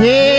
Yeah.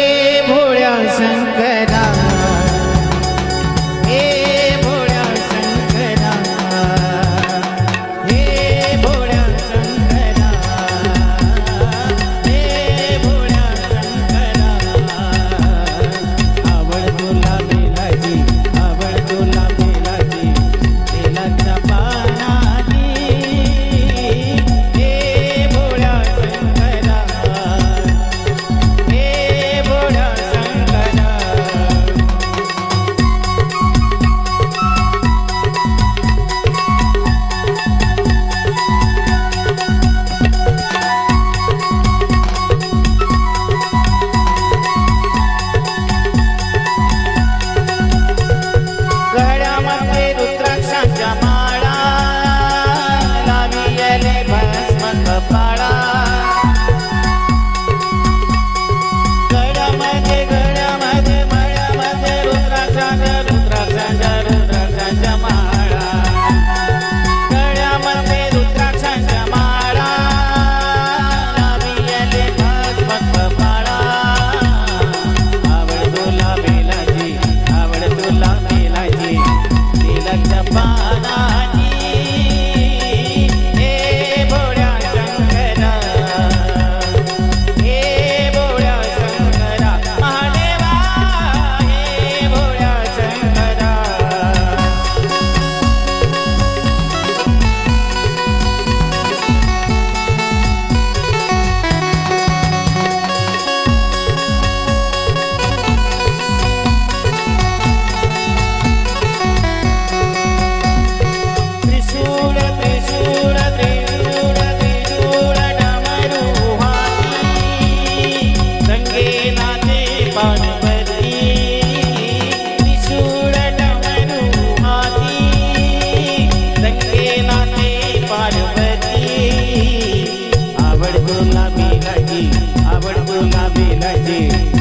Jardim.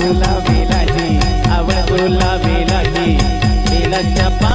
गुलाबी लाजी आवड गुलाबी लाजी मिला पा